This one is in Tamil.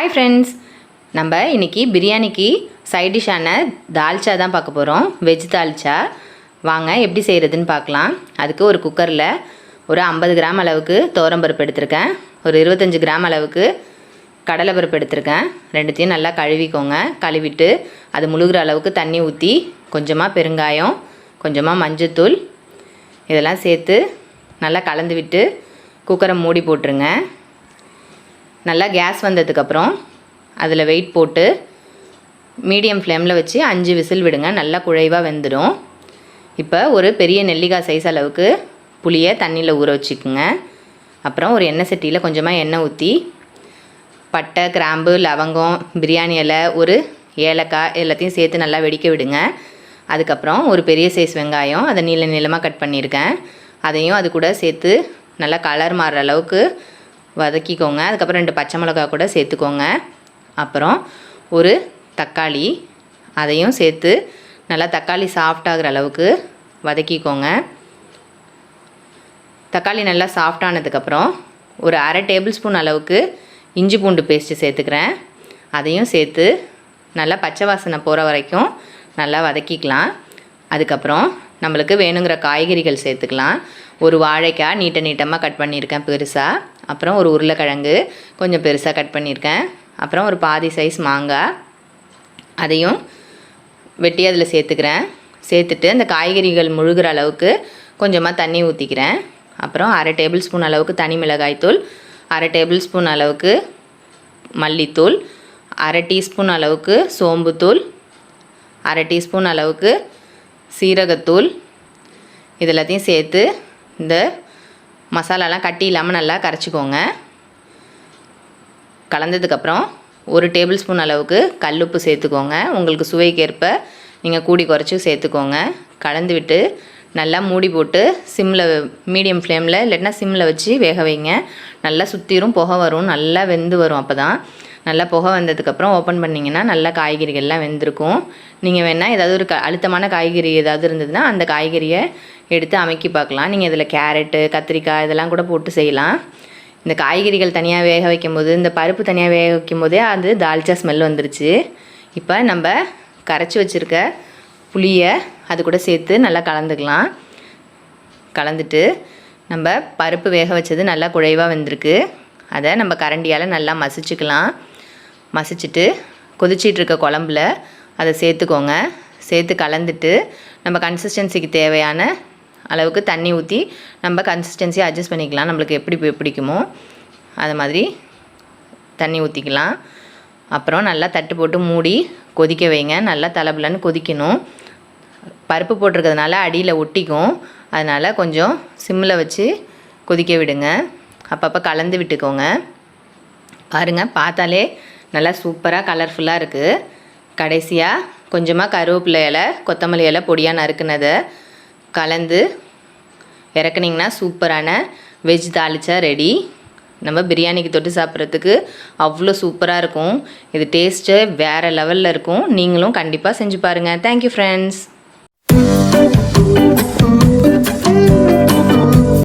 ஹாய் ஃப்ரெண்ட்ஸ் நம்ம இன்றைக்கி பிரியாணிக்கு சைட் டிஷ்ஷான தால்ச்சா தான் பார்க்க போகிறோம் வெஜ் தால்ச்சா வாங்க எப்படி செய்கிறதுன்னு பார்க்கலாம். அதுக்கு ஒரு குக்கரில் ஒரு ஐம்பது கிராம் அளவுக்கு தோரம்பருப்பு எடுத்திருக்கேன். ஒரு இருபத்தஞ்சி கிராம் அளவுக்கு கடலைப்பருப்பு எடுத்திருக்கேன். ரெண்டுத்தையும் நல்லா கழுவிக்கோங்க. கழுவிட்டு அது முழுகிற அளவுக்கு தண்ணி ஊற்றி கொஞ்சமாக பெருங்காயம் கொஞ்சமாக மஞ்சத்தூள் இதெல்லாம் சேர்த்து நல்லா கலந்து விட்டு குக்கரை மூடி போட்டுருங்க. நல்லா கேஸ் வந்ததுக்கப்புறம் அதில் வெயிட் போட்டு மீடியம் ஃப்ளேமில் வச்சு அஞ்சு விசில் விடுங்க. நல்லா குழைவாக வெந்துடும் இப்போ ஒரு பெரிய நெல்லிக்காய் சைஸ் அளவுக்கு புளியை தண்ணியில் ஊற வச்சுக்குங்க. அப்புறம் ஒரு எண்ணெய் சட்டியில் கொஞ்சமாக எண்ணெய் ஊற்றி பட்டை கிராம்பு லவங்கம் பிரியாணி இலை ஒரு ஏலக்காய் எல்லாத்தையும் சேர்த்து நல்லா வெடிக்க விடுங்க. அதுக்கப்புறம் ஒரு பெரிய சைஸ் வெங்காயம் அதை நீள நீளமாக கட் பண்ணியிருக்கேன் அதையும் அது கூட சேர்த்து நல்லா கலர் மாறுற அளவுக்கு வதக்கிக்கோங்க. அதுக்கப்புறம் ரெண்டு பச்சை மிளகா கூட சேர்த்துக்கோங்க. அப்புறம் ஒரு தக்காளி அதையும் சேர்த்து நல்லா தக்காளி சாஃப்ட் ஆகுற அளவுக்கு வதக்கிக்கோங்க. தக்காளி நல்லா சாஃப்டானதுக்கப்புறம் ஒரு அரை டேபிள் ஸ்பூன் அளவுக்கு இஞ்சி பூண்டு பேஸ்ட்டு சேர்த்துக்கிறேன். அதையும் சேர்த்து நல்லா பச்சை வாசனை போகிற வரைக்கும் நல்லா வதக்கிக்கலாம். அதுக்கப்புறம் நம்மளுக்கு வேணுங்கிற காய்கறிகள் சேர்த்துக்கலாம். ஒரு வாழைக்காய் நீட்ட நீட்டமாக கட் பண்ணியிருக்கேன் பெருசாக அப்புறம் ஒரு உருளைக்கிழங்கு கொஞ்சம் பெருசாக கட் பண்ணியிருக்கேன். அப்புறம் ஒரு பாதி சைஸ் மாங்காய். அதையும் வெட்டி அதில் சேர்த்துக்கிறேன். சேர்த்துட்டு அந்த காய்கறிகள் முழுகிற அளவுக்கு கொஞ்சமாக தண்ணி ஊற்றிக்கிறேன் அப்புறம் அரை டேபிள் ஸ்பூன் அளவுக்கு தனி மிளகாய்த்தூள் அரை டேபிள் ஸ்பூன் அளவுக்கு மல்லித்தூள் அரை டீஸ்பூன் அளவுக்கு சோம்புத்தூள் அரை டீஸ்பூன் அளவுக்கு சீரகத்தூள். இது எல்லாத்தையும் சேர்த்து இந்த மசாலாலாம் கட்டி இல்லாமல் நல்லா கரைச்சிக்கோங்க. கலந்ததுக்கப்புறம் ஒரு டேபிள் ஸ்பூன் அளவுக்கு கல்லுப்பு சேர்த்துக்கோங்க. உங்களுக்கு சுவைக்கேற்ப நீங்கள் கூடி குறைச்சி சேர்த்துக்கோங்க. கலந்து விட்டு நல்லா மூடி போட்டு சிம்மில் மீடியம் ஃப்ளேமில் இல்லைன்னா சிம்மில் வச்சு வேக வைங்க. நல்லா சுற்றிரும் புகை வரும் நல்லா வெந்து வரும் அப்போ தான் நல்லா புகை வந்ததுக்கப்புறம் ஓப்பன் பண்ணிங்கன்னா நல்லா காய்கறிகள்லாம் வெந்திருக்கும். நீங்கள் வேணால் ஏதாவது ஒரு க அழுத்தமான காய்கறி ஏதாவது இருந்ததுன்னா அந்த காய்கறியை எடுத்து அமைக்கி பார்க்கலாம். நீங்கள் இதில் கேரட்டு கத்திரிக்காய் இதெல்லாம் கூட போட்டு செய்யலாம். இந்த காய்கறிகள் தனியாக வேக வைக்கும்போது இந்த பருப்பு தனியாக வேக வைக்கும்போதே அது தால்ச்சா ஸ்மெல் வந்துருச்சு. இப்போ நம்ம கரைச்சி வச்சுருக்க புளியை அது கூட சேர்த்து நல்லா கலந்துக்கலாம். கலந்துட்டு நம்ம பருப்பு வேக வச்சது நல்லா குழைவாக வந்திருக்கு. அதை நம்ம கரண்டியால் நல்லா மசிச்சுக்கலாம். மசிச்சுட்டு கொதிச்சிட்ருக்க குழம்புல அதை சேர்த்துக்கோங்க. சேர்த்து கலந்துட்டு நம்ம கன்சிஸ்டன்சிக்கு தேவையான அளவுக்கு தண்ணி ஊற்றி நம்ம கன்சிஸ்டன்சியை அட்ஜஸ்ட் பண்ணிக்கலாம். நம்மளுக்கு எப்படி பிடிக்குமோ அது மாதிரி தண்ணி ஊற்றிக்கலாம் அப்புறம் நல்லா தட்டு போட்டு மூடி கொதிக்க வைங்க. நல்லா தலபலன்னு கொதிக்கணும். பருப்பு போட்டிருக்கிறதுனால அடியில் ஒட்டிக்கும். அதனால் கொஞ்சம் சிம்மில் வச்சு கொதிக்க விடுங்க. அப்பப்போ கலந்து விட்டுக்கோங்க. பாருங்கள் பார்த்தாலே நல்லா சூப்பராக கலர்ஃபுல்லாக இருக்குது கடைசியாக கொஞ்சமாக கருவேப்பிலை இலை கொத்தமல்லி இலை பொடியாக நறுக்குனதை. கலந்து இறக்குனிங்கன்னா சூப்பரான வெஜ் தாளிச்சா ரெடி நம்ம பிரியாணிக்கு தொட்டு சாப்பிட்றதுக்கு அவ்வளோ சூப்பராக இருக்கும். இது டேஸ்ட்டு வேறு லெவலில் இருக்கும். நீங்களும் கண்டிப்பாக செஞ்சு பாருங்கள் தேங்க்யூ ஃப்ரெண்ட்ஸ்